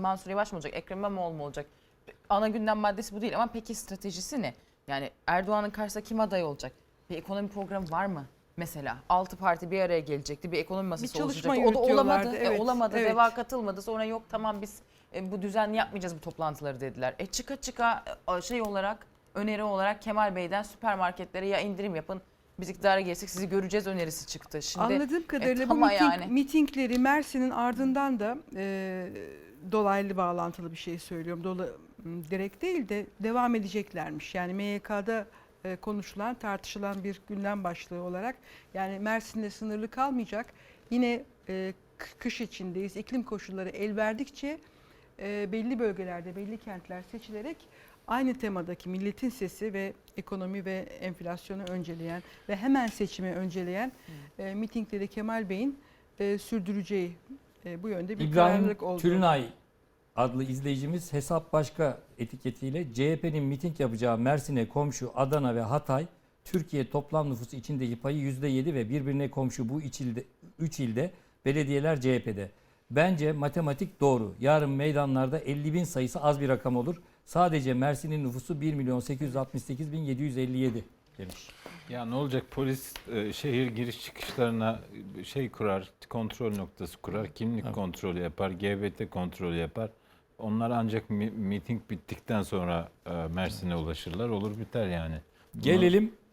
Mansur Yavaş mı olacak, Ekrem İmamoğlu mu olacak? Ana gündem maddesi bu değil ama peki stratejisi ne? Yani Erdoğan'ın karşısında kim aday olacak? Bir ekonomi programı var mı? Mesela altı parti bir araya gelecekti. Bir ekonomi masası çalışma oluşacak. O da olamadı. yürütüyorlardı, E, evet, olamadı. evet. Deva katılmadı. Sonra yok tamam biz e, bu düzenli yapmayacağız bu toplantıları dediler. E çıka çıka e, şey olarak öneri olarak Kemal Bey'den süpermarketlere ya indirim yapın. Biz iktidara gelsek sizi göreceğiz önerisi çıktı. Şimdi Anladığım kadarıyla bu ama miting, yani. mitingleri Mersin'in ardından da e, dolaylı bağlantılı bir şey söylüyorum. Dola, direkt değil de devam edeceklermiş. Yani MYK'da e, konuşulan, tartışılan bir gündem başlığı olarak yani Mersin'de sınırlı kalmayacak. Yine e, kış içindeyiz. İklim koşulları el verdikçe e, belli bölgelerde, belli kentler seçilerek aynı temadaki milletin sesi ve ekonomi ve enflasyonu önceleyen ve hemen seçimi önceleyen e, mitingleri Kemal Bey'in e, sürdüreceği e, bu yönde bir İbrahim kararlılık oldu. Tülünay adlı izleyicimiz hesap başka etiketiyle CHP'nin miting yapacağı Mersin'e komşu Adana ve Hatay Türkiye toplam nüfusu içindeki payı %7 ve birbirine komşu bu üç ilde, üç ilde belediyeler CHP'de. Bence matematik doğru. Yarın meydanlarda 50 bin sayısı az bir rakam olur. Sadece Mersin'in nüfusu 1 milyon 868 bin 757 demiş. Ya ne olacak polis e, şehir giriş çıkışlarına şey kurar, kontrol noktası kurar, kimlik Evet. kontrolü yapar, GBT kontrolü yapar. Onlar ancak mi- miting bittikten sonra e, Mersin'e ulaşırlar. Olur biter yani. Bunu- Gelelim